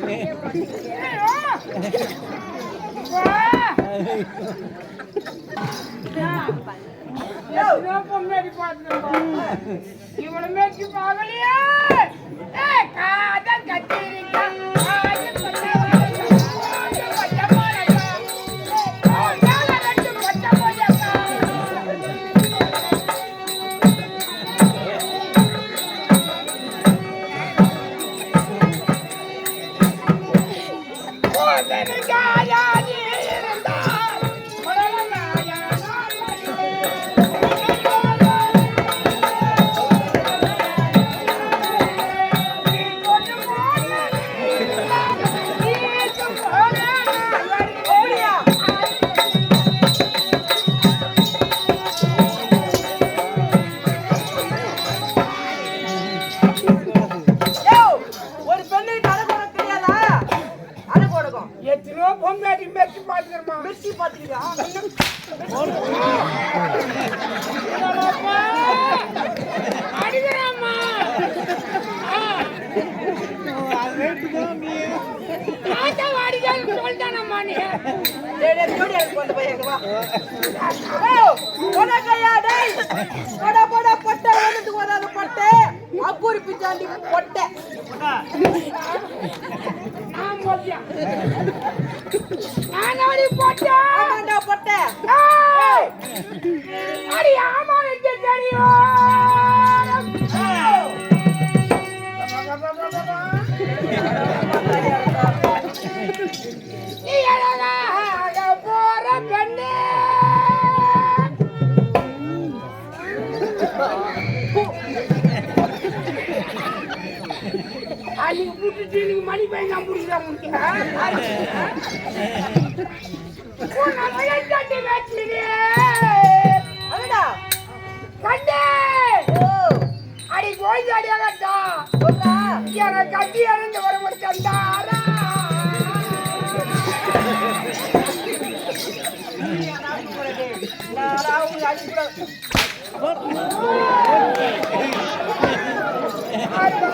You want to make your family? Hey, God. எத்தனையோ பொம்மாடி மெச்சு பார்த்துக்கிறமா. மிர்ச்சி பாத்துக்கிறியா அடிக்கிறாம்மா. சொல்லிட்டானம்மா நீ. பொட்டை வந்துட்டு வராத பொட்டை. அக்கூரி பிச்சாண்டி பொட்டை. அன்னைக்கு விட்டுட்டு நீங்க மணி பையன் நான் கண்டே ஓ அடி கோயில் அடியாகட்டா எனக்கு கட்டி அடைந்து வர முடிச்சாரா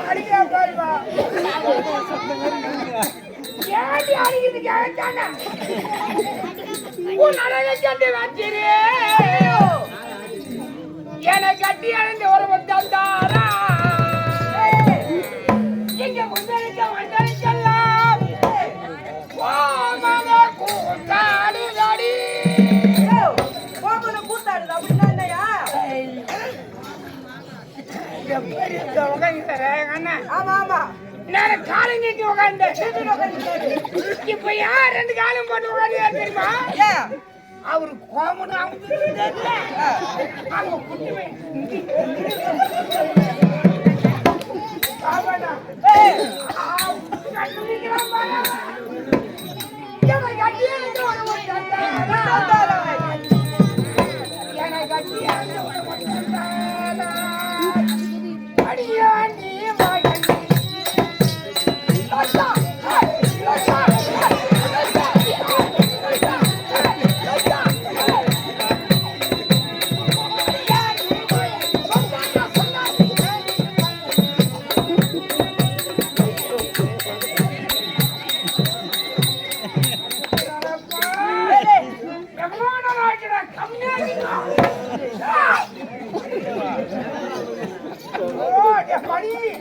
அடிக்க ஏடி அடிக்குது? கேட்டானா. உன் அழகை வச்சிரு. எனக்கு கட்டி அடைந்து வர முடிச்சாரா காலை நீட்டி உட்காந்து இப்ப யார் ரெண்டு காலம் போட்டு உட்காந்து தெரியுமா? ஏன் அவரு கோமனும் அவங்க தெரியல அவங்க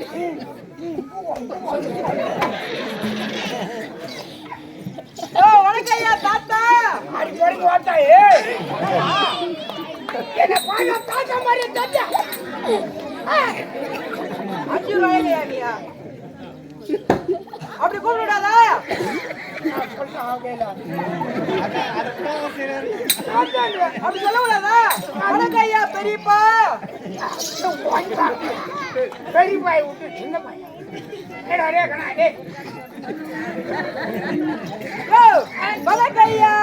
குட்டி ஏய் ஓ வணக்கம் ஐயா தாத்தா. என்ன பாக்க தாத்தா மாதிரி தாத்தா. அஞ்சு ரூபாய்யா நீயா அப்படி கூப்பிடாதா. அப்படி சொல்லக்கூடாதா வணக்கம் ஐயா பெரியப்பா பெரிய பாய் விட்டு சின்ன பையன் டேய் ஓ வணக்கம் ஐயா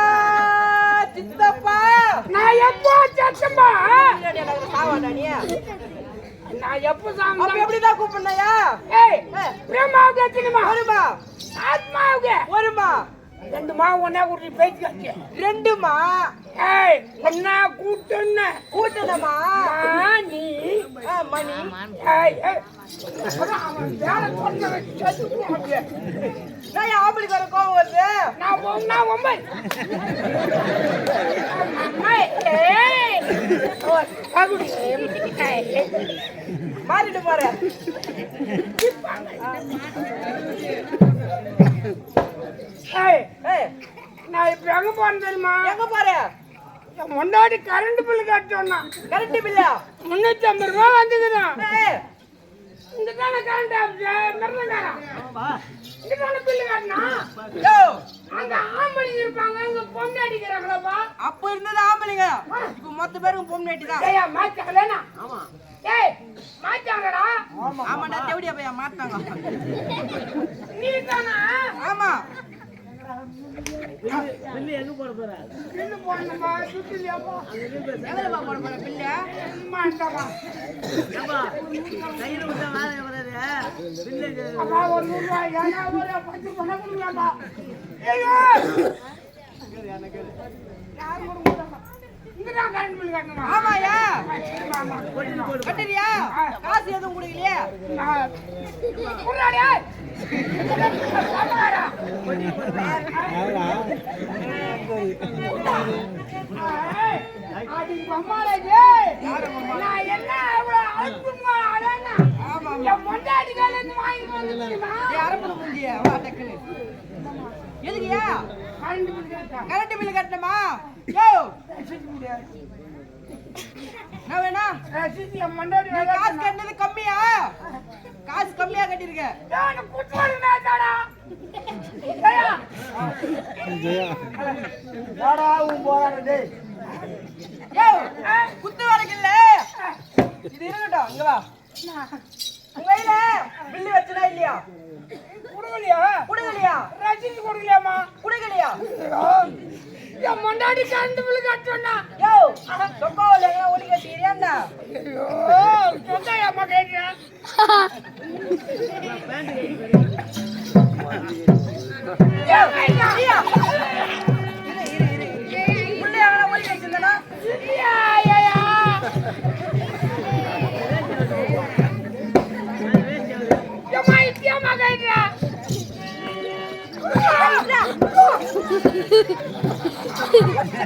சித்தப்பா நான் எப்போ நான் எப்போ எப்படிதான் கூப்பிடணையா ஏய் ஏய். பிரம்மாவுக்கு எத்தனைமா வருமா ஆத்மாவுக்கு வருமா ரெண்டு மா ஒன்னா கூட்டி பேச்சு கட்டி ரெண்டுமா? ஏய் ஒன்னா கூட்டுன்னு. கூட்டணமா நீ மணி. ஏய். நான் ஆம்பளுக்கு வர கோவம் வருது. நான் ஒன்னா ஒன்பது. மாறிட்டு ஏய். நான் இப்ப எங்க போறேன் தெரியுமா? எங்க என் முன்னாடி கரண்ட் பில் கட்டோம்னா கரண்ட் பில்லா முன்னூத்தி ஐம்பது ரூபா வந்துக்குதான் இங்க தானே கரண்ட் ஆஃபீஸ் பில்லு கட்டினா? யோ. அங்க ஆம்பளை இருப்பாங்க அங்க பொண்ணு அடிக்கிறாங்களப்பா அப்ப. இருந்தது ஆம்பளைங்க. இப்ப மொத்த பேருக்கும் பொண்ணு தான். ஏய்யா மாச்சாங்களேனா ஆமா. ஏய் மாச்சாங்கடா ஆமாடா தேவடியா பையா நீ தானா ஆமா. பில்லு போடணுமா சுத்திலியாப்பா எங்கடா போட போற அப்பா ஒரு நூறு ரூபாய் ஏன்னா ஒரு பத்து பணம் ஐயோ இங்கதான் கரண்ட் பில் கட்டணுமா? ஆமாயா ஆமா கட்டுறியா? காசு எதுவும் கொடுக்கலையே? நான் என்ன அவ்வளவு அதானா ஆமா என் மொண்டாடி கால இருந்து வாங்கி வந்துச்சுமா அரப்பண முடிய வா டக்குனு எதுக்குயா கரண்ட் பில் கரண்ட் பில் கட்டணுமா? யோ வேணா மொண்டாடி காசு கட்டினது கம்மியா காசு கம்மியா கட்டிருக்க குத்து வழக்கு இல்ல இது இருக்கட்டும் இங்க வா உங்க பில்லு வச்சனா இல்லையா குடுக்கலையா? குடுக்கலையா? ரசித்து கொடுக்கலையாமா குடுக்கலையா? என் மொண்டாடி கரண்ட் பில் கட்டோன்னா யோ ஒலி கட்டிக்கிறியா என்ன ஐயோ சொந்தாயம்மா கேட்கிறேன் யோ, ஐயா. இரு, இரு,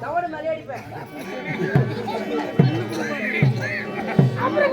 தவறு மரியாதை அடிப்பேன். அப்புறம்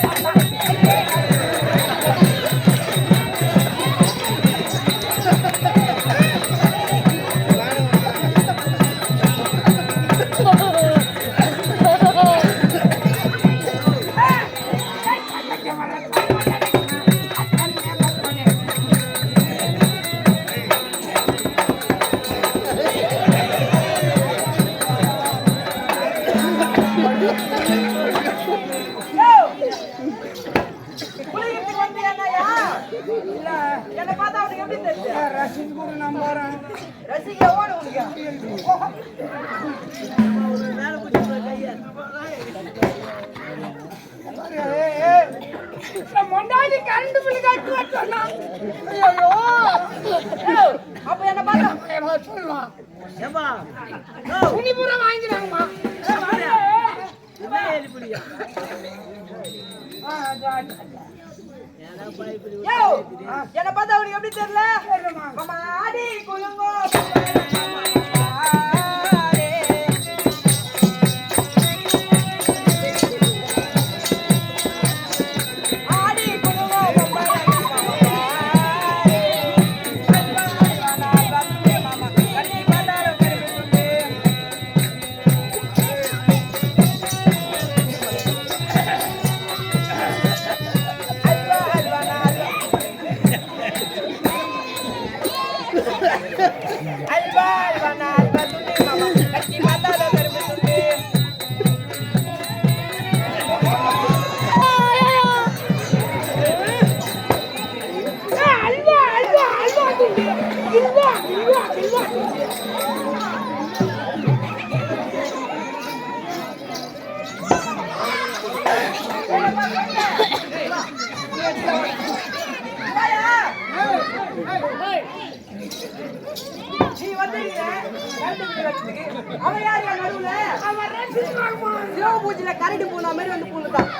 அப்ப என்னை பார்த்தா ஏம்மா, சொல்லுவான் துணி பூரா வாங்கிக்கிறாங்கம்மா ஆ, அது, அது, அது. யோ, என்னை பார்த்தா அவனுக்கு எப்படி தெரியல மாமா, ஆடி குலுங்கோ அவன் யார் என் நடுவில் அவன் சிவ பூஜையில கரண்ட் பூனா மாதிரி வந்து பூந்துட்டான்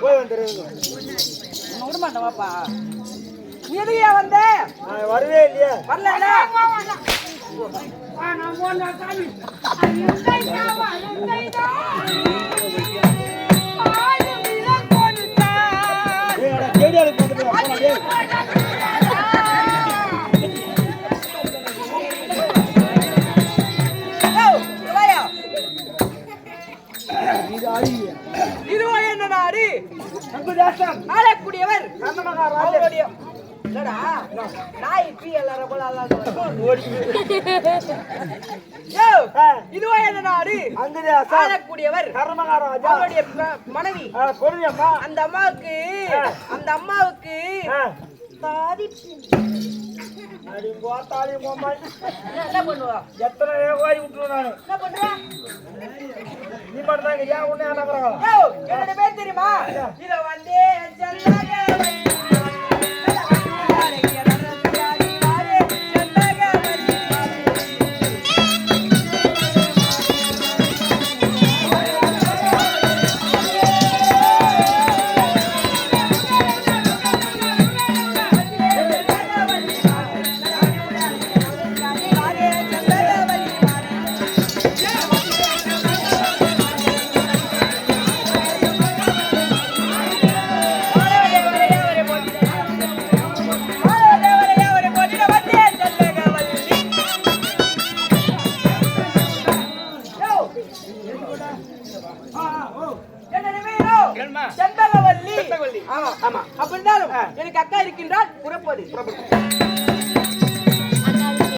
போய் வந்துருங்க விட மாட்டேன் வாப்பா வந்த வரவே இல்லையே வரல நான் சாமி. ஆளக்கூடியவர். அவருடைய என்னடா? நாய் பீ எல்லாரும் இதுவா என்ன நாடு. ஆளக்கூடியவர். அவருடைய ப- மனைவி. அந்த அம்மாவுக்கு அந்த அம்மாவுக்கு தாதி அடி போத்தாடி பொம்மை என்ன- என்ன பண்ணுவா? எத்தனை ஏவாய் விட்டுருவேன் நானு. என்ன பண்றா நீ மட்டும் தான் ஏன் உன்னை பேர் தெரியுமா? இத வந்து